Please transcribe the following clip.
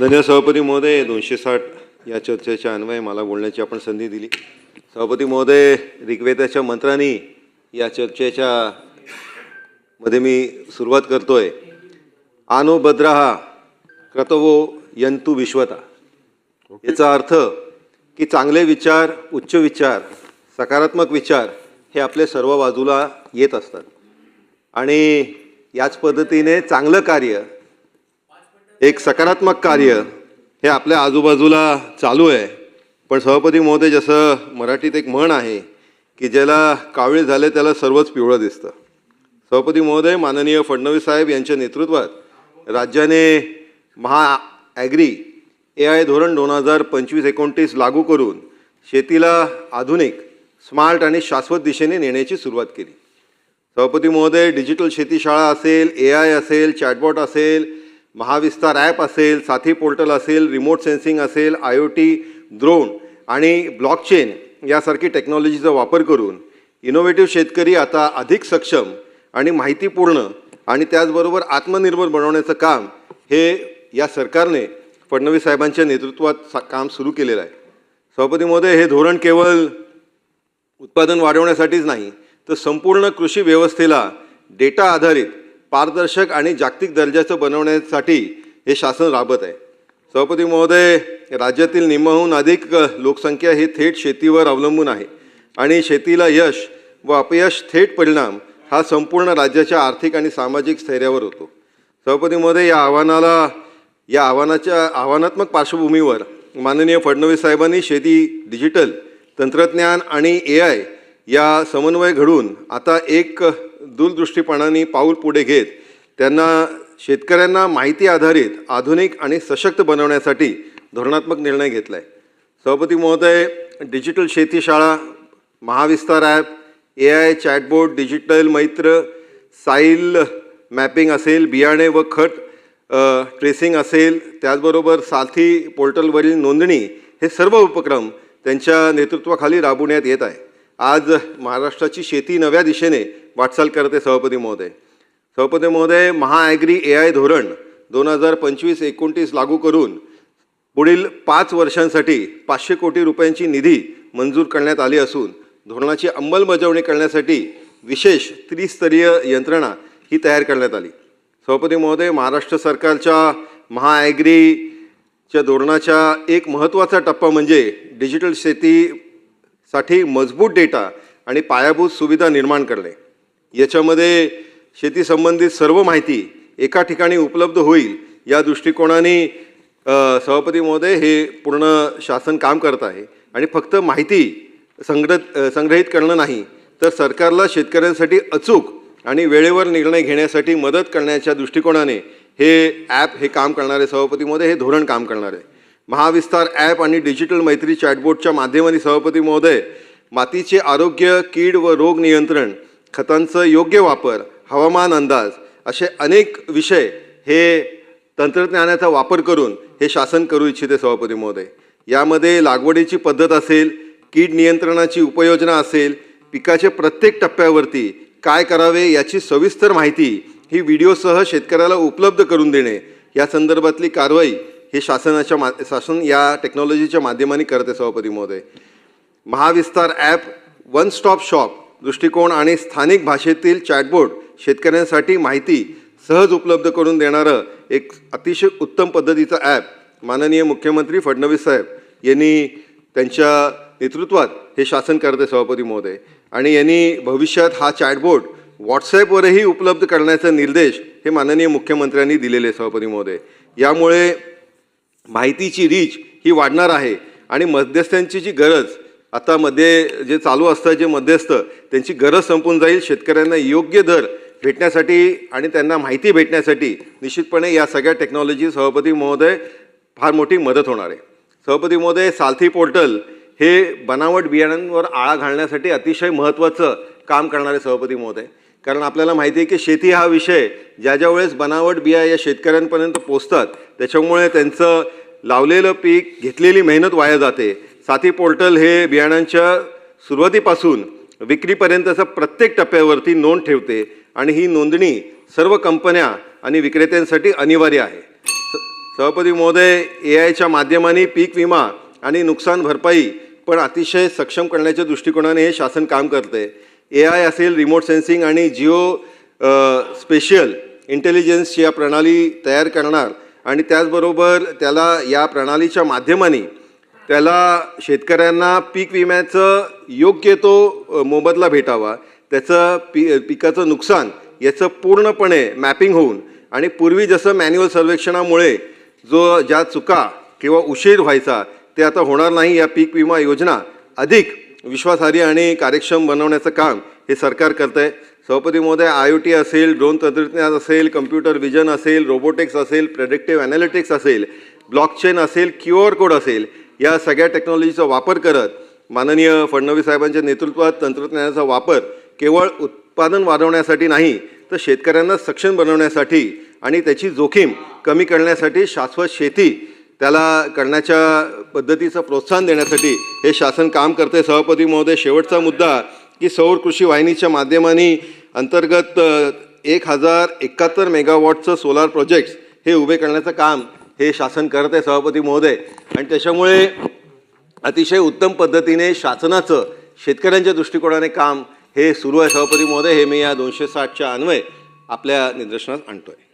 धन्यवाद सभापती महोदय. दोनशे साठ या चर्चेच्या अन्वये मला बोलण्याची आपण संधी दिली. सभापती महोदय ऋग्वेदाच्या मंत्रांनी या चर्चेच्या मध्ये मी सुरुवात करतोय. आनो भद्राहा क्रतवो यंतु विश्वता. याचा अर्थ की चांगले विचार उच्च विचार सकारात्मक विचार हे आपले सर्व बाजूला येत असतात. आणि याच पद्धतीने चांगलं कार्य एक सकारात्मक कार्य हे आपल्या आजूबाजूला चालू आहे. पण सभापती महोदय जसं मराठीत एक म्हण आहे की ज्याला कावीळ झाले त्याला सर्वच पिवळं दिसतं. सभापती महोदय माननीय फडणवीस साहेब यांच्या नेतृत्वात राज्याने महा ॲग्री ए आय धोरण दोन हजार पंचवीस एकोणतीस लागू करून शेतीला आधुनिक स्मार्ट आणि शाश्वत दिशेने नेण्याची सुरुवात केली. सभापती महोदय डिजिटल शेतीशाळा असेल ए आय असेल चॅटबॉट असेल महाविस्तार ॲप असेल साथी पोर्टल असेल रिमोट सेन्सिंग असेल आय ओ टी ड्रोन आणि ब्लॉकचेन यासारखी टेक्नॉलॉजीचा वापर करून इनोव्हेटिव्ह शेतकरी आता अधिक सक्षम आणि माहितीपूर्ण आणि त्याचबरोबर आत्मनिर्भर बनवण्याचं काम हे या सरकारने फडणवीस साहेबांच्या नेतृत्वात सा काम सुरू केलेलं आहे. सभापती महोदय हे धोरण केवळ उत्पादन वाढवण्यासाठीच नाही तर संपूर्ण कृषी व्यवस्थेला डेटा आधारित पारदर्शक आणि जागतिक दर्जाचं बनवण्यासाठी हे शासन राबत आहे. सभापती महोदय राज्यातील निम्महून अधिक लोकसंख्या ही थेट शेतीवर अवलंबून आहे आणि शेतीला यश व अपयश थेट परिणाम हा संपूर्ण राज्याच्या आर्थिक आणि सामाजिक स्थैर्यावर होतो. सभापती महोदय या आव्हानाला या आव्हानाच्या आव्हानात्मक पार्श्वभूमीवर माननीय फडणवीस साहेबांनी शेती डिजिटल तंत्रज्ञान आणि ए आय या समन्वय घडून आता एक दूरदृष्टीपणाने पाऊल पुढे घेत त्यांना शेतकऱ्यांना माहिती आधारित आधुनिक आणि सशक्त बनवण्यासाठी धोरणात्मक निर्णय घेतला आहे सभापती महोदय डिजिटल शेती शाळा Mahavistar app A I chatbot digital Maitra soil mapping असेल बियाणे व खत ट्रेसिंग असेल त्याचबरोबर साथी पोर्टलवरील नोंदणी हे सर्व उपक्रम त्यांच्या नेतृत्वाखाली राबवण्यात येत आहे. आज महाराष्ट्राची शेती नव्या दिशेने वाटचाल करते सभापती महोदय. सभापती महोदय महाॲग्री ए आय धोरण दोन हजार पंचवीस एकोणतीस लागू करून पुढील पाच वर्षांसाठी पाचशे कोटी रुपयांची निधी मंजूर करण्यात आली असून धोरणाची अंमलबजावणी करण्यासाठी विशेष त्रिस्तरीय यंत्रणा ही तयार करण्यात आली. सभापती महोदय महाराष्ट्र सरकारच्या महाॲग्रीच्या धोरणाच्या एक महत्त्वाचा टप्पा म्हणजे डिजिटल शेतीसाठी मजबूत डेटा आणि पायाभूत सुविधा निर्माण करणे. याच्यामध्ये शेती संबंधित सर्व माहिती एका ठिकाणी उपलब्ध होईल या दृष्टिकोनाने सभापती महोदय हे पूर्ण शासन काम करत आहे. आणि फक्त माहिती संग्रह संग्रहित करणं नाही तर सरकारला शेतकऱ्यांसाठी अचूक आणि वेळेवर निर्णय घेण्यासाठी मदत करण्याच्या दृष्टिकोनाने हे ॲप हे काम करणारे सभापती महोदय हे धोरण काम करणार आहे. महाविस्तार ॲप आणि डिजिटल मैत्री चॅटबोर्डच्या माध्यमाने सभापती महोदय मातीचे आरोग्य कीड व रोग नियंत्रण खतांचं योग्य वापर हवामान अंदाज असे अनेक विषय हे तंत्रज्ञानाचा वापर करून हे शासन करू इच्छिते सभापती महोदय. यामध्ये लागवडीची पद्धत असेल कीड नियंत्रणाची उपाययोजना असेल पिकाच्या प्रत्येक टप्प्यावरती काय करावे याची सविस्तर माहिती ही व्हिडिओसह शेतकऱ्याला उपलब्ध करून देणे या संदर्भातली कारवाई हे शासनाच्या मा शासन या टेक्नॉलॉजीच्या माध्यमाने करते सभापती महोदय. Mahavistaar app one stop shop दृष्टिकोन आणि स्थानिक भाषेतील चॅटबोर्ड शेतकऱ्यांसाठी माहिती सहज उपलब्ध करून देणारं एक अतिशय उत्तम पद्धतीचं ॲप माननीय मुख्यमंत्री फडणवीस साहेब यांनी त्यांच्या नेतृत्वात हे शासन करते सभापती महोदय. आणि यांनी भविष्यात हा चॅटबोर्ड व्हॉट्सॲपवरही उपलब्ध करण्याचा निर्देश हे माननीय मुख्यमंत्र्यांनी दिलेले सभापती महोदय. यामुळे माहितीची रीच ही वाढणार आहे आणि मध्यस्थांची जी गरज आता मध्ये जे चालू असतं जे मध्यस्थ त्यांची गरज संपून जाईल. शेतकऱ्यांना योग्य दर भेटण्यासाठी आणि त्यांना माहिती भेटण्यासाठी निश्चितपणे या सगळ्या टेक्नॉलॉजी सभापती महोदय फार मोठी मदत होणार आहे. सभापती महोदय सालथी पोर्टल हे बनावट बियाण्यांवर आळा घालण्यासाठी अतिशय महत्त्वाचं काम करणारे सभापती महोदय. कारण आपल्याला माहिती आहे की शेती हा विषय ज्या ज्या वेळेस बनावट बिया या शेतकऱ्यांपर्यंत पोचतात त्याच्यामुळे त्यांचं लावलेलं पीक घेतलेली मेहनत वाया जाते. साथी पोर्टल हे बियाणांच्या सुरुवातीपासून विक्रीपर्यंतचा प्रत्येक टप्प्यावरती नोंद ठेवते आणि ही नोंदणी सर्व कंपन्या आणि विक्रेत्यांसाठी अनिवार्य आहे. स- सभापती महोदय ए आयच्या माध्यमाने पीक विमा आणि नुकसान भरपाई पण अतिशय सक्षम करण्याच्या दृष्टिकोनाने हे शासन काम करते. ए आय असेल रिमोट सेन्सिंग आणि जिओ स्पेशल स्पेशियल इंटेलिजन्स या प्रणाली तयार करणार आणि त्याचबरोबर त्याला या प्रणालीच्या माध्यमाने त्याला शेतकऱ्यांना पीक विम्याचं योग्य तो मोबदला भेटावा. त्याचं पी पिकाचं नुकसान याचं पूर्णपणे मॅपिंग होऊन आणि पूर्वी जसं मॅन्युअल सर्वेक्षणामुळे जो ज्या चुका किंवा उशीर व्हायचा ते आता होणार नाही. या पीक विमा योजना अधिक विश्वासार्ह आणि कार्यक्षम बनवण्याचं काम हे सरकार करतं आहे सभापती महोदय आय ओ टी असेल ड्रोन तंत्रज्ञान असेल कम्प्युटर विजन असेल रोबोटिक्स असेल प्रेडिक्टिव्ह ॲनालिटिक्स असेल ब्लॉकचेन असेल क्यू आर कोड असेल या सगळ्या टेक्नॉलॉजीचा वापर करत माननीय फडणवीस साहेबांच्या नेतृत्वात तंत्रज्ञानाचा वापर केवळ उत्पादन वाढवण्यासाठी नाही तर शेतकऱ्यांना सक्षम बनवण्यासाठी आणि त्याची जोखीम कमी करण्यासाठी शाश्वत शेती त्याला करण्याच्या पद्धतीचं प्रोत्साहन देण्यासाठी हे शासन काम करते सभापती महोदय शेवटचा मुद्दा की सौर कृषी वाहिनीच्या माध्यमाने अंतर्गत एक हजार एकाहत्तर मेगावॉटचं सोलार प्रोजेक्ट्स हे उभे करण्याचं काम हे शासन करत आहे सभापती महोदय. आणि त्याच्यामुळे अतिशय उत्तम पद्धतीने शासनाचं शेतकऱ्यांच्या दृष्टिकोनाने काम हे सुरू आहे सभापती महोदय. हे मी या दोनशे साठच्या अन्वय आपल्या निदर्शनात आणतो आहे